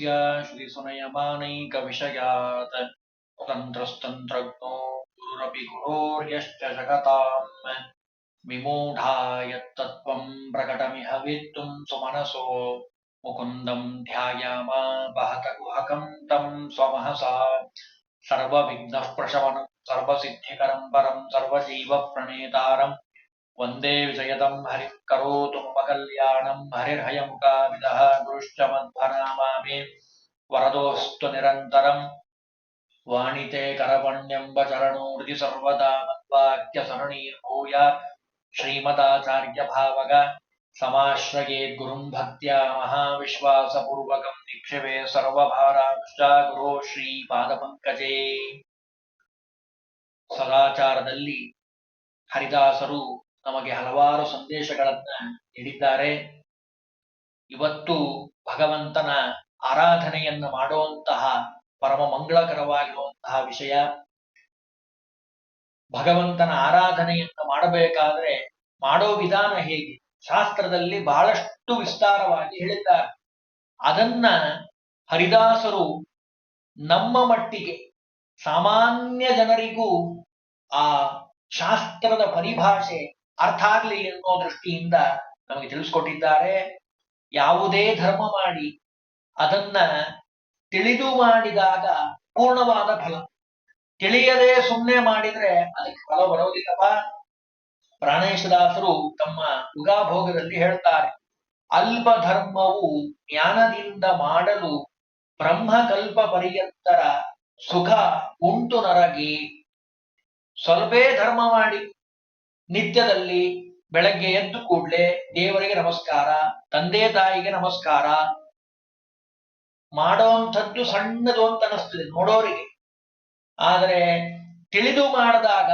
जन्माद्यस्य श्रीसुनयमानैकविषयात् तन्त्रस्तन्त्रज्ञो गुरुरपि गुरोर्यश्च जगताम्। विमूढा यत्तत्त्वम् प्रकटमिह सुमनसो। मुकुन्दम् ध्यायामा वहत गुहकम् तम् स्वमहसा। सर्वविघ्नः प्रशमनम् सर्वसिद्धिकरम् परम् सर्वजीवप्रणेतारम् वन्दे विजयतम् हरिः करोतु मम कल्याणम् हरिर्हयमुखाविदः गुरुश्च मध्वनामामि वरदोऽस्तु निरन्तरम् वाणिते करपण्यम्ब चरणोर्जि सर्वदा मद्वाक्यसरणीर्भूयात् श्रीमदाचार्यभावग समाश्रयेत् गुरुम् भक्त्या महाविश्वासपूर्वकम् निक्षिपे सर्वभारांश्च गुरो ಶ್ರೀಪಾದಪಂಕಜೇ ಸದಾಚಾರದಲ್ಲಿ ಹರಿದಾಸರು ನಮಗೆ ಹಲವಾರು ಸಂದೇಶಗಳನ್ನ ನೀಡಿದ್ದಾರೆ. ಇವತ್ತು ಭಗವಂತನ ಆರಾಧನೆಯನ್ನು ಮಾಡುವಂತಹ ಪರಮ ಮಂಗಳಕರವಾಗಿರುವಂತಹ ವಿಷಯ. ಭಗವಂತನ ಆರಾಧನೆಯನ್ನು ಮಾಡಬೇಕಾದ್ರೆ ಮಾಡೋ ವಿಧಾನ ಹೇಗೆ? ಶಾಸ್ತ್ರದಲ್ಲಿ ಬಹಳಷ್ಟು ವಿಸ್ತಾರವಾಗಿ ಹೇಳಿದ್ದಾರೆ. ಅದನ್ನ ಹರಿದಾಸರು ನಮ್ಮ ಮಟ್ಟಿಗೆ ಸಾಮಾನ್ಯ ಜನರಿಗೂ ಆ ಶಾಸ್ತ್ರದ ಪರಿಭಾಷೆ ಅರ್ಥ ಆಗ್ಲಿ ಅನ್ನೋ ದೃಷ್ಟಿಯಿಂದ ನಮಗೆ ತಿಳಿಸ್ಕೊಟ್ಟಿದ್ದಾರೆ. ಯಾವುದೇ ಧರ್ಮ ಮಾಡಿ ಅದನ್ನ ತಿಳಿದು ಮಾಡಿದಾಗ ಪೂರ್ಣವಾದ ಫಲ. ತಿಳಿಯದೆ ಸುಮ್ಮನೆ ಮಾಡಿದ್ರೆ ಅದಕ್ಕೆ ಫಲ ಬರೋದಿಲ್ಲಪ್ಪ. ಪ್ರಾಣೇಶದಾಸರು ತಮ್ಮ ಯುಗಾಭೋಗದಲ್ಲಿ ಹೇಳ್ತಾರೆ ಅಲ್ಪ ಧರ್ಮವು ಜ್ಞಾನದಿಂದ ಮಾಡಲು ಬ್ರಹ್ಮಕಲ್ಪ ಪರ್ಯಂತರ ಸುಖ ಉಂಟು ನರಗಿ. ಸ್ವಲ್ಪೇ ಧರ್ಮ ಮಾಡಿ ನಿತ್ಯದಲ್ಲಿ ಬೆಳಗ್ಗೆ ಎದ್ದು ಕೂಡ್ಲೆ ದೇವರಿಗೆ ನಮಸ್ಕಾರ, ತಂದೆ ತಾಯಿಗೆ ನಮಸ್ಕಾರ ಮಾಡೋಂಥದ್ದು ಸಣ್ಣದು ಅಂತ ಅನಿಸ್ತದೆ ನೋಡೋರಿಗೆ. ಆದರೆ ತಿಳಿದು ಮಾಡಿದಾಗ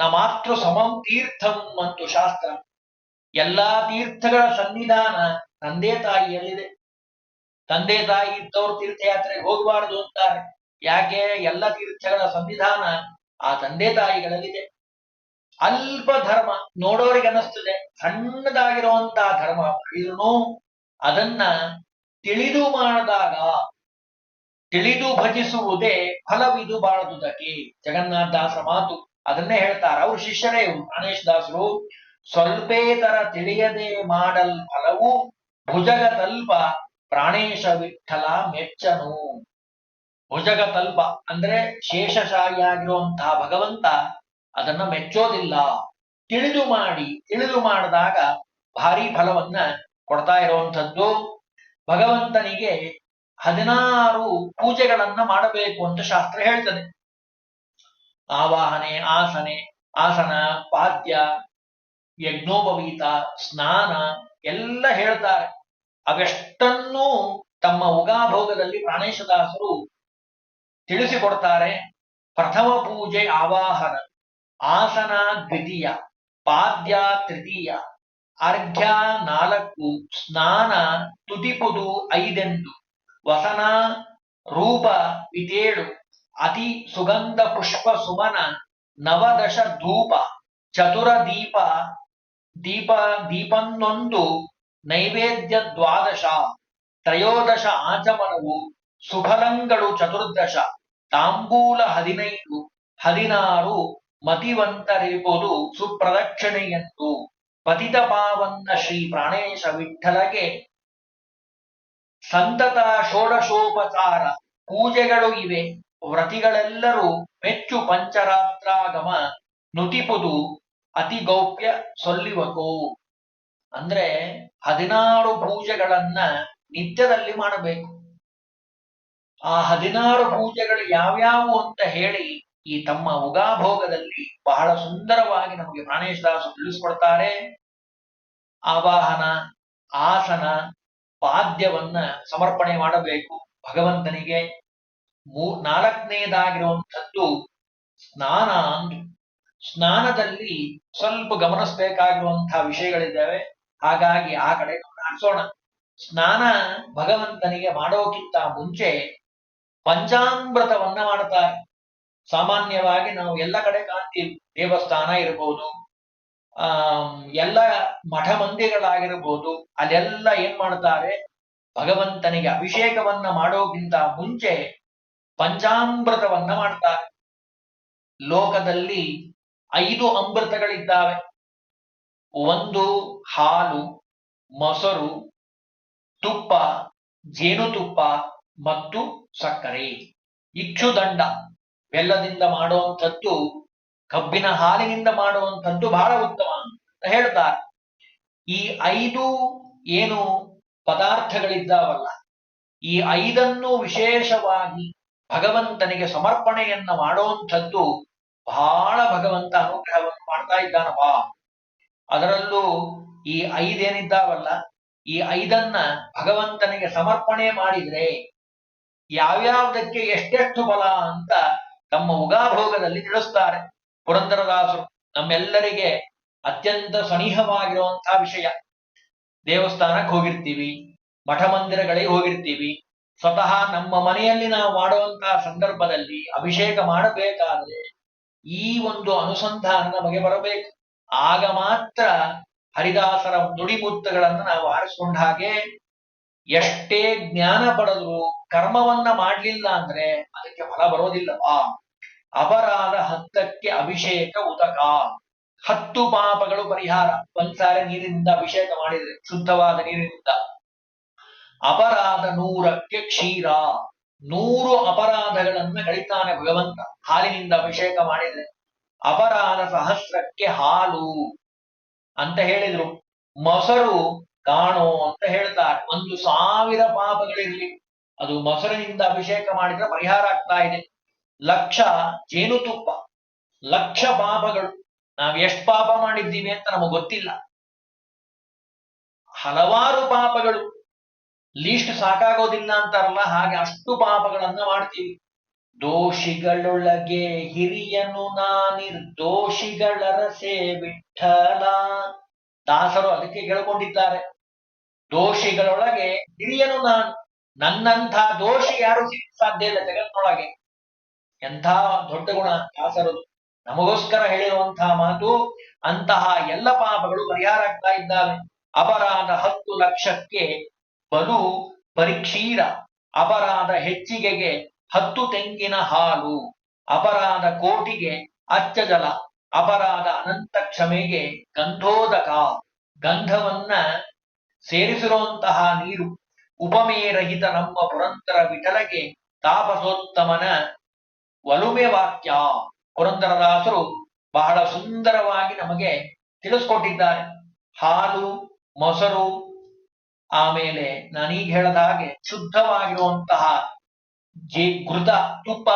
ನ ಮಾತೃ ಸಮಂ ತೀರ್ಥಂ ಮತ್ತು ಶಾಸ್ತ್ರ. ಎಲ್ಲಾ ತೀರ್ಥಗಳ ಸನ್ನಿಧಾನ ತಂದೆ ತಾಯಿಯಲ್ಲಿದೆ. ತಂದೆ ತಾಯಿ ಇದ್ದವ್ರ ತೀರ್ಥಯಾತ್ರೆಗೆ ಹೋಗಬಾರದು ಅಂತಾರೆ. ಯಾಕೆ? ಎಲ್ಲ ತೀರ್ಥಗಳ ಸನ್ನಿಧಾನ ಆ ತಂದೆ ತಾಯಿಗಳಲ್ಲಿದೆ. ಅಲ್ಪ ಧರ್ಮ ನೋಡೋರಿಗೆ ಅನ್ನಿಸ್ತದೆ. ಸಣ್ಣದಾಗಿರುವಂತಹ ಧರ್ಮ ಇದ್ರೂ ಅದನ್ನ ತಿಳಿದು ಮಾಡಿದಾಗ, ತಿಳಿದು ಭಜಿಸುವುದೇ ಫಲವಿದು ಬಾಳದುದಕ್ಕೆ. ಜಗನ್ನಾಥದಾಸರ ಮಾತು ಅದನ್ನೇ ಹೇಳ್ತಾರೆ. ಅವ್ರ ಶಿಷ್ಯರೇ ಪ್ರಾಣೇಶ್ ದಾಸರು ಸ್ವಲ್ಪೇತರ ತಿಳಿಯದೆ ಮಾಡಲ್ ಫಲವು ಭುಜಗ ತಲ್ಪ ಪ್ರಾಣೇಶ ವಿಠಲ ಮೆಚ್ಚನು. ಭುಜಗ ತಲ್ಪ ಅಂದ್ರೆ ಶೇಷಶಾಹಿಯಾಗಿರುವಂತಹ ಭಗವಂತ ಅದನ್ನ ಮೆಚ್ಚೋದಿಲ್ಲ. ತಿಳಿದು ಮಾಡಿ, ತಿಳಿದು ಮಾಡಿದಾಗ ಭಾರಿ ಫಲವನ್ನ ಕೊಡ್ತಾ ಇರುವಂಥದ್ದು. ಭಗವಂತನಿಗೆ ಹದಿನಾರು ಪೂಜೆಗಳನ್ನ ಮಾಡಬೇಕು ಅಂತ ಶಾಸ್ತ್ರ ಹೇಳ್ತದೆ. ಆವಾಹನೆ, ಆಸನೆ, ಆಸನ, ಪಾದ್ಯ, ಯಜ್ಞೋಪವೀತ, ಸ್ನಾನ ಎಲ್ಲ ಹೇಳ್ತಾರೆ. ಅವೆಷ್ಟನ್ನೂ ತಮ್ಮ ಉಗಾಭೋಗದಲ್ಲಿ ಪ್ರಾಣೇಶದಾಸರು ತಿಳಿಸಿಕೊಡ್ತಾರೆ. ಪ್ರಥಮ ಪೂಜೆ ಆವಾಹನ. ಆಸನ ದ್ವಿತೀಯ, ಪಾದ್ಯ ತೃತೀಯ, ಅರ್ಘ್ಯ ನಾಲ್ಕು, ಸ್ನಾನ ತುದಿಪುದು ಐದೆಂಟು, ವಸನ ರೂಪ ಇತೇಳು ಅತಿ ಸುಗಂಧ ಪುಷ್ಪ ಸುಮನ ನವದಶ ಧೂಪ, ಚತುರ ದೀಪ ದೀಪ, ದೀಪನ್ನೊಂದು, ನೈವೇದ್ಯ ದ್ವಾದಶ, ತ್ರಯೋದಶ ಆಚಮನವು ಸುಫಲಂಗಳು ಚತುರ್ದಶ, ತಾಂಬೂಲ ಹದಿನೈದು, ಹದಿನಾರು ಮತಿವಂತರಿರುವುದು ಸುಪ್ರದಕ್ಷಿಣೆಯಂತು ಪತಿತ ಪಾವನ್ನ ಶ್ರೀ ಪ್ರಾಣೇಶ ವಿಠಲಗೆ ಸಂತತ ಷೋಡಶೋಪಚಾರ ಪೂಜೆಗಳು ಇವೆ. ವ್ರತಿಗಳೆಲ್ಲರೂ ಮೆಚ್ಚು ಪಂಚರಾತ್ರಾಗಮ ನುತಿಪುದು ಅತಿ ಗೌಪ್ಯ ಸೊಲ್ಲಿವಕು. ಅಂದ್ರೆ ಹದಿನಾರು ಪೂಜೆಗಳನ್ನ ನಿತ್ಯದಲ್ಲಿ ಮಾಡಬೇಕು. ಆ ಹದಿನಾರು ಪೂಜೆಗಳು ಯಾವ್ಯಾವು ಅಂತ ಹೇಳಿ ಈ ತಮ್ಮ ಉಗಾಭೋಗದಲ್ಲಿ ಬಹಳ ಸುಂದರವಾಗಿ ನಮಗೆ ಪ್ರಾಣೇಶದಾಸರು ತಿಳಿಸ್ಕೊಡ್ತಾರೆ. ಆವಾಹನ, ಆಸನ, ಪಾದ್ಯವನ್ನ ಸಮರ್ಪಣೆ ಮಾಡಬೇಕು. ಭಗವಂತನಿಗೆ ಮೂ, ನಾಲ್ಕನೇದಾಗಿರುವಂಥದ್ದು ಸ್ನಾನ ಅಂದು. ಸ್ನಾನದಲ್ಲಿ ಸ್ವಲ್ಪ ಗಮನಿಸಬೇಕಾಗಿರುವಂತಹ ವಿಷಯಗಳಿದ್ದಾವೆ. ಹಾಗಾಗಿ ಆ ಕಡೆ ಗಮನ ಸ್ನಾನ ಭಗವಂತನಿಗೆ ಮಾಡೋಕ್ಕಿಂತ ಮುಂಚೆ ಪಂಚಾಮೃತವನ್ನ ಮಾಡ್ತಾರೆ. ಸಾಮಾನ್ಯವಾಗಿ ನಾವು ಎಲ್ಲ ಕಡೆ ಕಾಂತಿ ದೇವಸ್ಥಾನ ಇರಬಹುದು ಆ ಎಲ್ಲ ಮಠ ಮಂದಿರಗಳಾಗಿರ್ಬೋದು, ಅಲ್ಲೆಲ್ಲ ಏನ್ ಮಾಡ್ತಾರೆ? ಭಗವಂತನಿಗೆ ಅಭಿಷೇಕವನ್ನ ಮಾಡೋಕ್ಕಿಂತ ಮುಂಚೆ ಪಂಚಾಮೃತವನ್ನ ಮಾಡ್ತಾರೆ. ಲೋಕದಲ್ಲಿ ಐದು ಅಮೃತಗಳಿದ್ದಾವೆ. ಒಂದು ಹಾಲು, ಮೊಸರು, ತುಪ್ಪ, ಜೇನುತುಪ್ಪ ಮತ್ತು ಸಕ್ಕರೆ. ಇಕ್ಷುದಂಡ. ಬೆಲ್ಲದಿಂದ ಮಾಡುವಂಥದ್ದು, ಕಬ್ಬಿನ ಹಾಲಿನಿಂದ ಮಾಡುವಂಥದ್ದು ಬಹಳ ಉತ್ತಮ ಅಂತ ಹೇಳ್ತಾರೆ ಈ ಐದು ಏನು ಪದಾರ್ಥಗಳಿದ್ದಾವಲ್ಲ, ಈ ಐದನ್ನು ವಿಶೇಷವಾಗಿ ಭಗವಂತನಿಗೆ ಸಮರ್ಪಣೆಯನ್ನ ಮಾಡುವಂಥದ್ದು ಬಹಳ ಭಗವಂತ ಅನುಗ್ರಹವನ್ನು ಮಾಡ್ತಾ ಇದ್ದಾನಪ್ಪ. ಅದರಲ್ಲೂ ಈ ಐದೇನಿದ್ದಾವಲ್ಲ, ಈ ಐದನ್ನ ಭಗವಂತನಿಗೆ ಸಮರ್ಪಣೆ ಮಾಡಿದ್ರೆ ಯಾವ್ಯಾವ್ದಕ್ಕೆ ಎಷ್ಟೆಷ್ಟು ಬಲ ಅಂತ ತಮ್ಮ ಉಗಾಭೋಗದಲ್ಲಿ ತಿಳಿಸ್ತಾರೆ ಪುರಂದರದಾಸರು, ನಮ್ಮೆಲ್ಲರಿಗೆ ಅತ್ಯಂತ ಸನಿಹವಾಗಿರುವಂತಹ ವಿಷಯ. ದೇವಸ್ಥಾನಕ್ಕೆ ಹೋಗಿರ್ತೀವಿ ಮಠ ಮಂದಿರಗಳಿಗೆ ಹೋಗಿರ್ತೀವಿ. ಸ್ವತಃ ನಮ್ಮ ಮನೆಯಲ್ಲಿ ನಾವು ಮಾಡುವಂತಹ ಸಂದರ್ಭದಲ್ಲಿ ಅಭಿಷೇಕ ಮಾಡಬೇಕಾದ್ರೆ ಈ ಒಂದು ಅನುಸಂಧಾನ ನಮಗೆ ಬರಬೇಕು. ಆಗ ಮಾತ್ರ ಹರಿದಾಸರ ನುಡಿಮುತ್ತುಗಳನ್ನು ನಾವು ಆರಿಸ್ಕೊಂಡ ಹಾಗೆ ಎಷ್ಟೇ ಜ್ಞಾನ ಪಡೆದ್ರು ಕರ್ಮವನ್ನ ಮಾಡ್ಲಿಲ್ಲ ಅಂದ್ರೆ ಅದಕ್ಕೆ ಫಲ ಬರೋದಿಲ್ಲ ಅಪರಾಧ ಹತ್ತಕ್ಕೆ ಅಭಿಷೇಕ ಉದಕ ಹತ್ತು ಪಾಪಗಳು ಪರಿಹಾರ. ಒಂದ್ಸಾರಿ ನೀರಿನಿಂದ ಅಭಿಷೇಕ ಮಾಡಿದ್ರೆ ಶುದ್ಧವಾದ ನೀರಿನಿಂದ. ಅಪರಾಧ ನೂರಕ್ಕೆ ಕ್ಷೀರ. ನೂರು ಅಪರಾಧಗಳನ್ನ ಕಳಿತಾನೆ ಭಗವಂತ. ಹಾಲಿನಿಂದ ಅಭಿಷೇಕ ಮಾಡಿದ್ರೆ ಅಪರಾಧ ಸಹಸ್ರಕ್ಕೆ ಹಾಲು ಅಂತ ಹೇಳಿದ್ರು. ಮೊಸರು ಕಾಣೋ ಅಂತ ಹೇಳ್ತಾರೆ. ಒಂದು ಸಾವಿರ ಪಾಪಗಳಿರಲಿ ಅದು ಮೊಸರಿನಿಂದ ಅಭಿಷೇಕ ಮಾಡಿದ್ರೆ ಪರಿಹಾರ ಆಗ್ತಾ ಇದೆ. ಲಕ್ಷ ಜೇನುತುಪ್ಪ, ಲಕ್ಷ ಪಾಪಗಳು. ನಾವು ಎಷ್ಟು ಪಾಪ ಮಾಡಿದ್ದೀವಿ ಅಂತ ನಮಗೆ ಗೊತ್ತಿಲ್ಲ. ಹಲವಾರು ಪಾಪಗಳು. ಲೀಸ್ಟ್ ಸಾಕಾಗೋದಿಲ್ಲ ಅಂತಾರಲ್ಲ, ಹಾಗೆ ಅಷ್ಟು ಪಾಪಗಳನ್ನ ಮಾಡ್ತೀವಿ. ದೋಷಿಗಳೊಳಗೆ ಹಿರಿಯನು ನಾನಿರ್ದೋಷಿಗಳರಸೆ ರಸೆ ವಿಠಲ ದಾಸರು ಅದಕ್ಕೆ ಕೇಳ್ಕೊಂಡಿದ್ದಾರೆ. ದೋಷಿಗಳೊಳಗೆ ಹಿರಿಯನು ನಾನು. ನನ್ನಂಥ ದೋಷಿ ಯಾರು ಸಿಕ್ಕ ಸಾಧ್ಯ ಇಲ್ಲ ಜಗತ್ತಿನೊಳಗೆ. ಎಂಥ ದೊಡ್ಡ ಗುಣ ದಾಸರದು ನಮಗೋಸ್ಕರ ಹೇಳಿರುವಂತಹ ಮಾತು ಅಂತಹ ಎಲ್ಲ ಪಾಪಗಳು ಪರಿಹಾರ ಆಗ್ತಾ ಇದ್ದಾವೆ. ಅಪರಾಧ ಹತ್ತು ಲಕ್ಷಕ್ಕೆ ಬಲು ಪರಿಕ್ಷೀರ. ಅಪರಾಧ ಹೆಚ್ಚಿಗೆಗೆ ಹತ್ತು ತೆಂಗಿನ ಹಾಲು. ಅಪರಾಧ ಕೋಟಿಗೆ ಅಚ್ಚ ಜಲ. ಅಪರಾಧ ಅನಂತ ಕ್ಷಮೆಗೆ ಗಂಧೋದಕ. ಗಂಧವನ್ನ ಸೇರಿಸಿರುವಂತಹ ನೀರು ಉಪಮೇರಹಿತ ನಮ್ಮ ಪುರಂದರ ವಿಠಲಗೆ ತಾಪಸೋತ್ತಮನ ಒಲುಮೆ ವಾಕ್ಯ. ಪುರಂದರದಾಸರು ಬಹಳ ಸುಂದರವಾಗಿ ನಮಗೆ ತಿಳಿಸ್ಕೊಟ್ಟಿದ್ದಾರೆ. ಹಾಲು, ಮೊಸರು, ಆಮೇಲೆ ನಾನೀಗ ಹೇಳದ ಹಾಗೆ ಶುದ್ಧವಾಗಿರುವಂತಹ ಜೇ ಘೃತ ತುಪ್ಪ,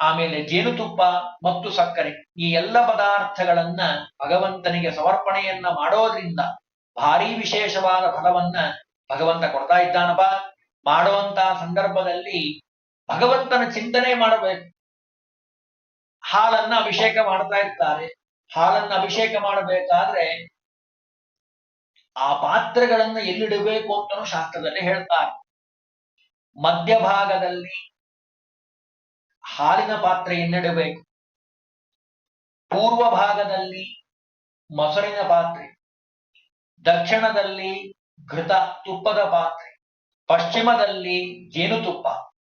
ಆಮೇಲೆ ಜೇನುತುಪ್ಪ ಮತ್ತು ಸಕ್ಕರೆ ಈ ಎಲ್ಲ ಪದಾರ್ಥಗಳನ್ನ ಭಗವಂತನಿಗೆ ಸಮರ್ಪಣೆಯನ್ನ ಮಾಡೋದ್ರಿಂದ ಭಾರಿ ವಿಶೇಷವಾದ ಫಲವನ್ನ ಭಗವಂತ ಕೊಡ್ತಾ ಇದ್ದಾನಪ್ಪ. ಮಾಡುವಂತಹ ಸಂದರ್ಭದಲ್ಲಿ ಭಗವಂತನ ಚಿಂತನೆ ಮಾಡಬೇಕು. ಹಾಲನ್ನ ಅಭಿಷೇಕ ಮಾಡ್ತಾ ಇರ್ತಾರೆ. ಹಾಲನ್ನ ಅಭಿಷೇಕ ಮಾಡಬೇಕಾದ್ರೆ ಆ ಪಾತ್ರೆಗಳನ್ನ ಎಲ್ಲಿಡಬೇಕು ಅಂತನೂ ಶಾಸ್ತ್ರದಲ್ಲಿ ಹೇಳ್ತಾರೆ. ಮಧ್ಯಭಾಗದಲ್ಲಿ ಹಾಲಿನ ಪಾತ್ರೆಯನ್ನಿಡಬೇಕು ಪೂರ್ವ ಭಾಗದಲ್ಲಿ ಮೊಸರಿನ ಪಾತ್ರೆ ದಕ್ಷಿಣದಲ್ಲಿ ಘೃತ ತುಪ್ಪದ ಪಾತ್ರೆ, ಪಶ್ಚಿಮದಲ್ಲಿ ಜೇನುತುಪ್ಪ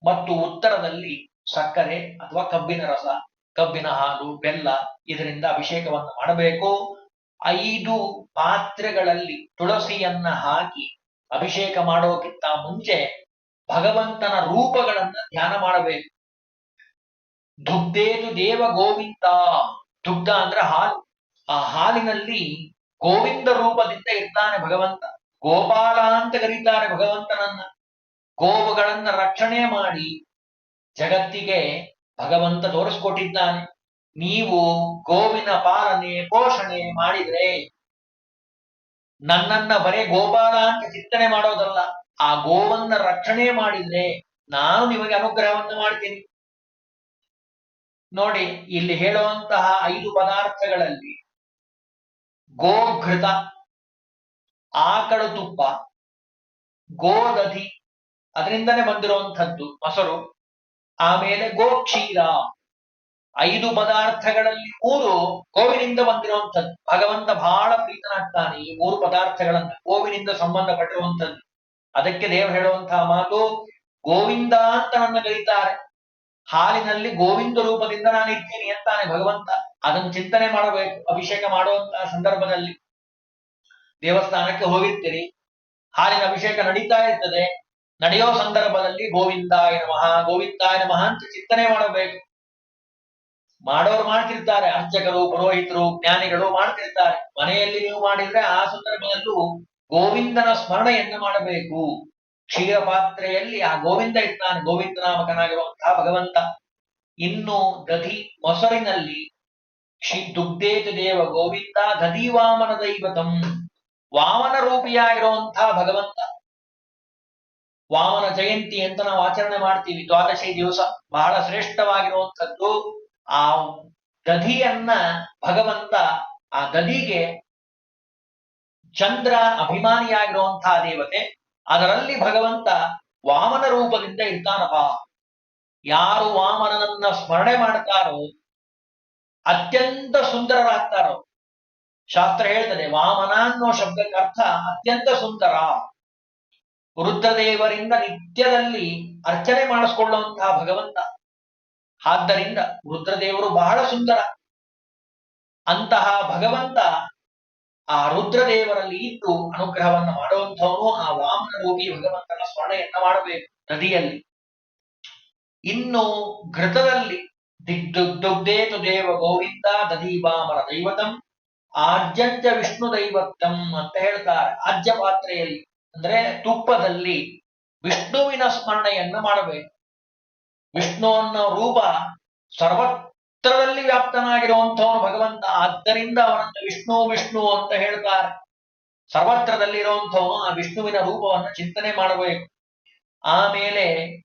ಮತ್ತು ಉತ್ತರದಲ್ಲಿ ಸಕ್ಕರೆ ಅಥವಾ ಕಬ್ಬಿನ ರಸ, ಕಬ್ಬಿನ ಹಾಲು, ಬೆಲ್ಲ ಇದರಿಂದ ಅಭಿಷೇಕವನ್ನು ಮಾಡಬೇಕು. ಐದು ಪಾತ್ರೆಗಳಲ್ಲಿ ತುಳಸಿಯನ್ನ ಹಾಕಿ ಅಭಿಷೇಕ ಮಾಡೋಕ್ಕಿಂತ ಮುಂಚೆ ಭಗವಂತನ ರೂಪಗಳನ್ನ ಧ್ಯಾನ ಮಾಡಬೇಕು. ದುಗ್ಧೇದು ದೇವ ಗೋವಿಂದ, ದುಗ್ಧ ಅಂದ್ರೆ ಹಾಲು. ಆ ಹಾಲಿನಲ್ಲಿ ಗೋವಿಂದ ರೂಪದಿಂದ ಇರ್ತಾನೆ ಭಗವಂತ. ಗೋಪಾಲ ಅಂತ ಕರೀತಾರೆ ಭಗವಂತನನ್ನ. ಗೋವುಗಳನ್ನ ರಕ್ಷಣೆ ಮಾಡಿ ಜಗತ್ತಿಗೆ ಭಗವಂತ ತೋರಿಸ್ಕೊಟ್ಟಿದ್ದಾನೆ. ನೀವು ಗೋವಿನ ಪಾಲನೆ, ಪೋಷಣೆ ಮಾಡಿದ್ರೆ ನನ್ನನ್ನ ಬರೇ ಗೋಪಾಲ ಅಂತ ಚಿಂತನೆ ಮಾಡೋದಲ್ಲ. ಆ ಗೋವನ್ನ ರಕ್ಷಣೆ ಮಾಡಿದ್ರೆ ನಾನು ನಿಮಗೆ ಅನುಗ್ರಹವನ್ನು ಮಾಡ್ತೀನಿ. ನೋಡಿ, ಇಲ್ಲಿ ಹೇಳುವಂತಹ ಐದು ಪದಾರ್ಥಗಳಲ್ಲಿ ಗೋಘೃತ ಆಕಳು ತುಪ್ಪ ಗೋದಧಿ ಅದರಿಂದನೇ ಬಂದಿರುವಂಥದ್ದು ಮೊಸರು. ಆಮೇಲೆ ಗೋಕ್ಷೀರ. ಐದು ಪದಾರ್ಥಗಳಲ್ಲಿ ಮೂರು ಗೋವಿನಿಂದ ಬಂದಿರುವಂಥದ್ದು. ಭಗವಂತ ಬಹಳ ಪ್ರೀತನಾಗ್ತಾನೆ ಈ ಮೂರು ಪದಾರ್ಥಗಳನ್ನ, ಗೋವಿನಿಂದ ಸಂಬಂಧಪಟ್ಟಿರುವಂಥದ್ದು. ಅದಕ್ಕೆ ದೇವರು ಹೇಳುವಂತಹ ಮಾತು, ಗೋವಿಂದ ಅಂತ ನನ್ನ ಕರೀತಾರೆ. ಹಾಲಿನಲ್ಲಿ ಗೋವಿಂದ ರೂಪದಿಂದ ನಾನು ಇದ್ದೀನಿ ಅಂತಾನೆ ಭಗವಂತ ಅದನ್ನು ಚಿಂತನೆ ಮಾಡಬೇಕು, ಅಭಿಷೇಕ ಮಾಡುವಂತಹ ಸಂದರ್ಭದಲ್ಲಿ ದೇವಸ್ಥಾನಕ್ಕೆ ಹೋಗಿರ್ತೀರಿ. ಹಾಲಿನ ಅಭಿಷೇಕ ನಡೀತಾ ಇರ್ತದೆ. ನಡೆಯೋ ಸಂದರ್ಭದಲ್ಲಿ ಗೋವಿಂದಾಯ ನಮಃ ಗೋವಿಂದಾಯ ನಮಃ ಅಂತ ಚಿಂತನೆ ಮಾಡಬೇಕು. ಮಾಡೋರು ಮಾಡ್ತಿರ್ತಾರೆ, ಅರ್ಚಕರು, ಪುರೋಹಿತರು, ಜ್ಞಾನಿಗಳು ಮಾಡ್ತಿರ್ತಾರೆ. ಮನೆಯಲ್ಲಿ ನೀವು ಮಾಡಿದ್ರೆ ಆ ಸಂದರ್ಭದಲ್ಲೂ ಗೋವಿಂದನ ಸ್ಮರಣೆಯನ್ನು ಮಾಡಬೇಕು. ಕ್ಷೀರ ಪಾತ್ರೆಯಲ್ಲಿ ಆ ಗೋವಿಂದ ಇರ್ತಾನೆ, ಗೋವಿಂದ ನಾಮಕನಾಗಿರುವಂತಹ ಭಗವಂತ. ಇನ್ನು ದಧಿ ಮೊಸರಿನಲ್ಲಿ ಕ್ಷಿ ದುಗ್ಧೇತ ದೇವ ಗೋವಿಂದ ದಧಿ ವಾಮನ ದೈವತಂ. ವಾಮನ ರೂಪಿಯಾಗಿರುವಂತಹ ಭಗವಂತ. ವಾಮನ ಜಯಂತಿ ಅಂತ ನಾವು ಆಚರಣೆ ಮಾಡ್ತೀವಿ, ದ್ವಾದಶಿ ದಿವಸ. ಬಹಳ ಶ್ರೇಷ್ಠವಾಗಿರುವಂಥದ್ದು ಆ ದಧಿಯನ್ನ ಭಗವಂತ ಆ ದಧಿಗೆ ಚಂದ್ರ ಅಭಿಮಾನಿಯಾಗಿರುವಂತಹ ದೇವತೆ. ಅದರಲ್ಲಿ ಭಗವಂತ ವಾಮನ ರೂಪದಿಂದ ಇರ್ತಾನಪ್ಪ. ಯಾರು ವಾಮನನನ್ನ ಸ್ಮರಣೆ ಮಾಡ್ತಾರೋ, ಅತ್ಯಂತ ಸುಂದರರಾಗ್ತಾರೋ. ಶಾಸ್ತ್ರ ಹೇಳ್ತದೆ, ವಾಮನ ಅನ್ನೋ ಶಬ್ದಕ್ಕೆ ಅರ್ಥ ಅತ್ಯಂತ ಸುಂದರ. ರುದ್ರದೇವರಿಂದ ನಿತ್ಯದಲ್ಲಿ ಅರ್ಚನೆ ಮಾಡಿಸ್ಕೊಳ್ಳುವಂತಹ ಭಗವಂತ. ಆದ್ದರಿಂದ ರುದ್ರದೇವರು ಬಹಳ ಸುಂದರ. ಅಂತಹ ಭಗವಂತ ಆ ರುದ್ರದೇವರಲ್ಲಿ ಇಟ್ಟು ಅನುಗ್ರಹವನ್ನು ಮಾಡುವಂಥವನು ಆ ವಾಮನ ರೂಪಿ ಭಗವಂತನ ಸ್ಮರಣೆಯನ್ನ ಮಾಡಬೇಕು ನದಿಯಲ್ಲಿ. ಇನ್ನು ಘೃತದಲ್ಲಿ ದಿಗ್ದುಗ್ಧೇತು ದೇವ ಗೋವಿಂದ ವಾಮನ ದೈವತಂ ಆರ್ಜಂಜ ವಿಷ್ಣು ದೈವತಂ ಅಂತ ಹೇಳ್ತಾರೆ. ಆಜ್ಯ ಪಾತ್ರೆಯಲ್ಲಿ ಅಂದ್ರೆ ತುಪ್ಪದಲ್ಲಿ ವಿಷ್ಣುವಿನ ಸ್ಮರಣೆಯನ್ನು ಮಾಡಬೇಕು. ವಿಷ್ಣುವನ್ನ ರೂಪ ರೂಪ ಸರ್ವತ್ರದಲ್ಲಿ ವ್ಯಾಪ್ತನಾಗಿರುವಂಥವನು ಭಗವಂತ. ಆದ್ದರಿಂದ ಅವನನ್ನು ವಿಷ್ಣು ವಿಷ್ಣು ಅಂತ ಹೇಳ್ತಾರೆ. ಸರ್ವತ್ರದಲ್ಲಿ ಇರುವಂತವನು ಆ ವಿಷ್ಣುವಿನ ರೂಪವನ್ನು ಚಿಂತನೆ ಮಾಡಬೇಕು. ಆಮೇಲೆ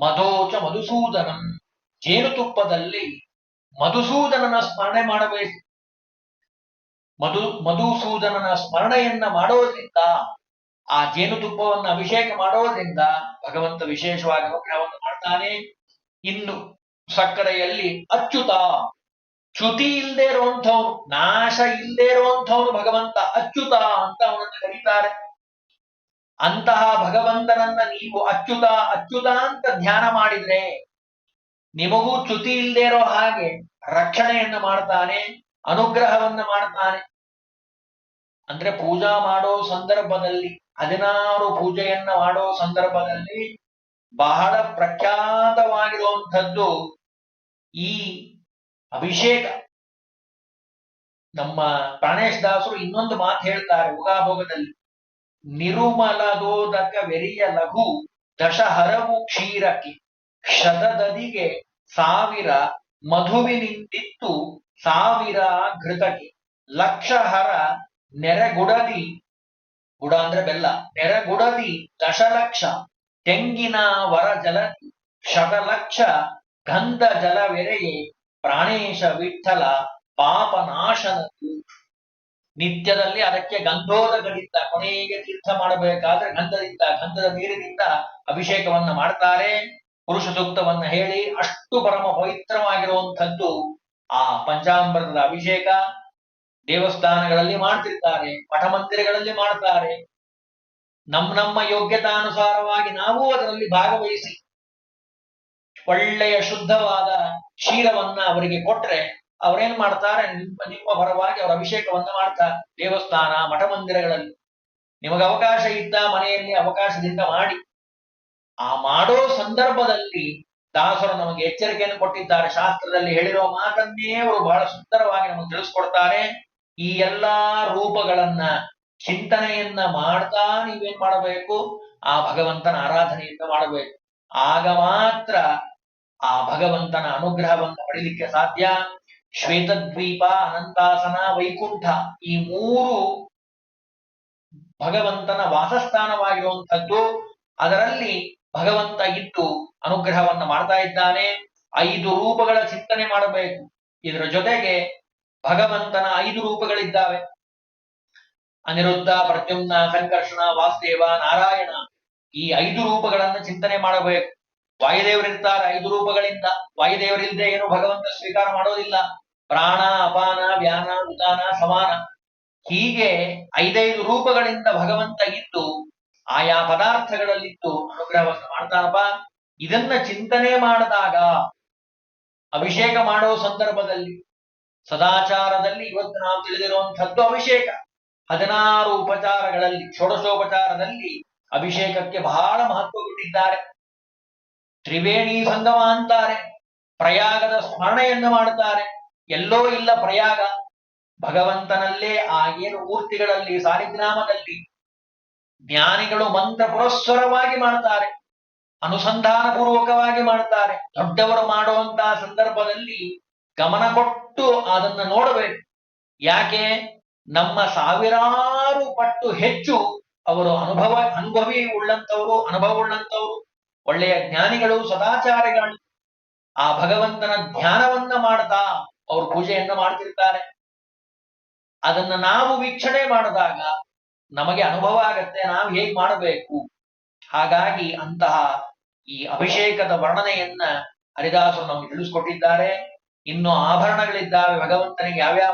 ಮಧೋಚ ಮಧುಸೂದನಂ. ಜೇನುತುಪ್ಪದಲ್ಲಿ ಮಧುಸೂದನನ ಸ್ಮರಣೆ ಮಾಡಬೇಕು. ಮಧು, ಮಧುಸೂದನನ ಸ್ಮರಣೆಯನ್ನ ಮಾಡೋದ್ರಿಂದ, ಆ ಜೇನುತುಪ್ಪವನ್ನು ಅಭಿಷೇಕ ಮಾಡೋದ್ರಿಂದ ಭಗವಂತ ವಿಶೇಷವಾಗಿ ಅನುಗ್ರಹವನ್ನು ಮಾಡ್ತಾನೆ. ಇನ್ನು ಸಕ್ಕರೆಯಲ್ಲಿ ಅಚ್ಯುತ. ಚ್ಯುತಿ ಇಲ್ಲದೆ ಇರುವಂಥವನು ನಾಶ ಇಲ್ಲದೆ ಇರುವಂಥವನು ಭಗವಂತ ಅಚ್ಯುತ ಅಂತ ಅವನನ್ನು ಕರೀತಾರೆ. ಅಂತಹ ಭಗವಂತನನ್ನ ನೀವು ಅಚ್ಯುತ ಅಚ್ಯುತ ಅಂತ ಧ್ಯಾನ ಮಾಡಿದ್ರೆ ನಿಮಗೂ ಚ್ಯುತಿ ಇಲ್ಲದೆ ಇರೋ ಹಾಗೆ ರಕ್ಷಣೆಯನ್ನು ಮಾಡ್ತಾನೆ, ಅನುಗ್ರಹವನ್ನು ಮಾಡ್ತಾನೆ. ಅಂದ್ರೆ ಪೂಜಾ ಮಾಡೋ ಸಂದರ್ಭದಲ್ಲಿ, ಹದಿನಾರು ಪೂಜೆಯನ್ನ ಮಾಡೋ ಸಂದರ್ಭದಲ್ಲಿ ಬಹಳ ಪ್ರಖ್ಯಾತವಾಗಿರುವಂಥದ್ದು ಈ ಅಭಿಷೇಕ. ನಮ್ಮ ಪ್ರಾಣೇಶ್ ದಾಸರು ಇನ್ನೊಂದು ಮಾತು ಹೇಳ್ತಾರೆ ಉಗಾಭೋಗದಲ್ಲಿ ನಿರುಮಲದೋದಕ ವೆರಿಯ ಲಘು ದಶಹರವು ಕ್ಷೀರಕ್ಕೆ. ಶತದದಿಗೆ ಸಾವಿರ ಮಧುವಿನಿಂದಿತ್ತು ಸಾವಿರ ಘೃತಕ್ಕೆ. ಲಕ್ಷ ಹರ ನೆರೆಗುಡದಿ, ಗುಡ ಅಂದ್ರೆ ಬೆಲ್ಲ, ನೆರೆಗುಡದಿ ದಶಲಕ್ಷ, ತೆಂಗಿನ ವರ ಜಲ ಶತಲಕ್ಷ ಗಂಧ ಜಲವೆರೆಯೇ ಪ್ರಾಣೇಶ ವಿಠಲ ಪಾಪನಾಶನದು ನಿತ್ಯದಲ್ಲಿ ಅದಕ್ಕೆ ಗಂಧೋದಗಳಿಂದ ಕೊನೆಗೆ ತೀರ್ಥ ಮಾಡಬೇಕಾದ್ರೆ ಗಂಧದಿಂದ, ಗಂಧದ ನೀರಿನಿಂದ ಅಭಿಷೇಕವನ್ನ ಮಾಡ್ತಾರೆ. ಪುರುಷ ಸೂಕ್ತವನ್ನ ಹೇಳಿ ಅಷ್ಟು ಪರಮ ಪವಿತ್ರವಾಗಿರುವಂಥದ್ದು ಆ ಪಂಚಾಮೃತದ ಅಭಿಷೇಕ. ದೇವಸ್ಥಾನಗಳಲ್ಲಿ ಮಾಡ್ತಿರ್ತಾರೆ ಮಠ ಮಂದಿರಗಳಲ್ಲಿ ಮಾಡ್ತಾರೆ. ನಮ್ಮ ನಮ್ಮ ಯೋಗ್ಯತಾನುಸಾರವಾಗಿ ನಾವು ಅದರಲ್ಲಿ ಭಾಗವಹಿಸಿ ಒಳ್ಳೆಯ ಶುದ್ಧವಾದ ಕ್ಷೀರವನ್ನ ಅವರಿಗೆ ಕೊಟ್ರೆ ಅವರೇನ್ ಮಾಡ್ತಾರೆ? ನಿಮ್ಮ ಪರವಾಗಿ ಅವರ ಅಭಿಷೇಕವನ್ನ ಮಾಡ್ತಾ ದೇವಸ್ಥಾನ ಮಠ ಮಂದಿರಗಳಲ್ಲಿ ನಿಮಗೆ ಅವಕಾಶ ಇದ್ದ ಮನೆಯಲ್ಲಿ ಅವಕಾಶದಿಂದ ಮಾಡಿ. ಆ ಮಾಡೋ ಸಂದರ್ಭದಲ್ಲಿ ದಾಸರು ನಮಗೆ ಎಚ್ಚರಿಕೆಯನ್ನು ಕೊಟ್ಟಿದ್ದಾರೆ. ಶಾಸ್ತ್ರದಲ್ಲಿ ಹೇಳಿರೋ ಮಾತನ್ನೇ ಅವರು ಬಹಳ ಸುಂದರವಾಗಿ ನಮಗೆ ತಿಳಿಸ್ಕೊಡ್ತಾರೆ. ಈ ಎಲ್ಲಾ ರೂಪಗಳನ್ನ, ಚಿಂತನೆಯನ್ನ ಮಾಡ್ತಾ ನೀವೇನ್ ಮಾಡಬೇಕು? ಆ ಭಗವಂತನ ಆರಾಧನೆಯನ್ನ ಮಾಡಬೇಕು. ಆಗ ಮಾತ್ರ ಆ ಭಗವಂತನ ಅನುಗ್ರಹವನ್ನು ಪಡಿಲಿಕ್ಕೆ ಸಾಧ್ಯ? ಶ್ವೇತದ್ವೀಪ ಅನಂತಾಸನ ವೈಕುಂಠ. ಈ ಮೂರು ಭಗವಂತನ ವಾಸಸ್ಥಾನವಾಗಿರುವಂಥದ್ದು, ಅದರಲ್ಲಿ ಭಗವಂತ ಇದ್ದು ಅನುಗ್ರಹವನ್ನು ಮಾಡ್ತಾ ಇದ್ದಾನೆ. ಐದು ರೂಪಗಳ ಚಿಂತನೆ ಮಾಡಬೇಕು. ಇದರ ಜೊತೆಗೆ ಭಗವಂತನ ಐದು ರೂಪಗಳಿದ್ದಾವೆ. ಅನಿರುದ್ಧ, ಪ್ರದ್ಯುಮ್ನ, ಸಂಕರ್ಷಣ, ವಾಸುದೇವ, ನಾರಾಯಣ ಈ ಐದು ರೂಪಗಳನ್ನು ಚಿಂತನೆ ಮಾಡಬೇಕು. ವಾಯುದೇವರಿರ್ತಾರೆ ಐದು ರೂಪಗಳಿಂದ. ವಾಯುದೇವರಿಲ್ಲದೆ ಏನು ಭಗವಂತ ಸ್ವೀಕಾರ ಮಾಡೋದಿಲ್ಲ. ಪ್ರಾಣ, ಅಪಾನ, ವ್ಯಾನ ಉದಾನ ಸಮಾನ. ಹೀಗೆ ಐದೈದು ರೂಪಗಳಿಂದ ಭಗವಂತ ಇದ್ದು, ಆಯಾ ಪದಾರ್ಥಗಳಲ್ಲಿತ್ತು ಅನುಗ್ರಹವನ್ನು ಮಾಡ್ತಾನಪ್ಪ. ಇದನ್ನ ಚಿಂತನೆ ಮಾಡಿದಾಗ, ಅಭಿಷೇಕ ಮಾಡೋ ಸಂದರ್ಭದಲ್ಲಿ, ಸದಾಚಾರದಲ್ಲಿ ಇವತ್ತು ನಾವು ತಿಳಿದಿರುವಂಥದ್ದು ಅಭಿಷೇಕ. ಹದಿನಾರು ಉಪಚಾರಗಳಲ್ಲಿ, ಷೋಡಶೋಪಚಾರದಲ್ಲಿ ಅಭಿಷೇಕಕ್ಕೆ ಬಹಳ ಮಹತ್ವ ಕೊಟ್ಟಿದ್ದಾರೆ. ತ್ರಿವೇಣಿ ಸಂಗಮ ಅಂತಾರೆ. ಪ್ರಯಾಗದ ಸ್ಮರಣೆಯನ್ನು ಮಾಡುತ್ತಾರೆ. ಎಲ್ಲೋ ಇಲ್ಲ ಪ್ರಯಾಗ. ಭಗವಂತನಲ್ಲೇ ಆ ಏನು ಮೂರ್ತಿಗಳಲ್ಲಿ ಸಾಲಿಗ್ರಾಮದಲ್ಲಿ ಜ್ಞಾನಿಗಳು ಮಂತ್ರ ಪುರಸ್ಸರವಾಗಿ ಮಾಡ್ತಾರೆ ಅನುಸಂಧಾನ ಪೂರ್ವಕವಾಗಿ ಮಾಡ್ತಾರೆ ದೊಡ್ಡವರು ಮಾಡುವಂತಹ ಸಂದರ್ಭದಲ್ಲಿ ಗಮನ ಕೊಟ್ಟು ಅದನ್ನ ನೋಡಬೇಕು. ಯಾಕೆ? ನಮ್ಮ ಸಾವಿರಾರು ಪಟ್ಟು ಹೆಚ್ಚು ಅವರು ಅನುಭವ, ಅನುಭವಿ ಉಳ್ಳಂತವರು ಅನುಭವ ಉಳ್ಳಂತವರು ಒಳ್ಳೆಯ ಜ್ಞಾನಿಗಳು ಸದಾಚಾರಿಗಳು. ಆ ಭಗವಂತನ ಧ್ಯಾನವನ್ನ ಮಾಡ್ತಾ ಅವರು ಪೂಜೆಯನ್ನ ಮಾಡ್ತಿರ್ತಾರೆ. ಅದನ್ನ ನಾವು ವೀಕ್ಷಣೆ ಮಾಡಿದಾಗ ನಮಗೆ ಅನುಭವ ಆಗತ್ತೆ, ನಾವು ಹೇಗ್ ಮಾಡಬೇಕು? ಹಾಗಾಗಿ ಅಂತಹ ಈ ಅಭಿಷೇಕದ ವರ್ಣನೆಯನ್ನ ಹರಿದಾಸರು ನಮ್ಗೆ ತಿಳಿಸ್ಕೊಟ್ಟಿದ್ದಾರೆ. ಇನ್ನು ಆಭರಣಗಳಿದ್ದಾವೆ, ಭಗವಂತನಿಗೆ ಯಾವ್ಯಾವ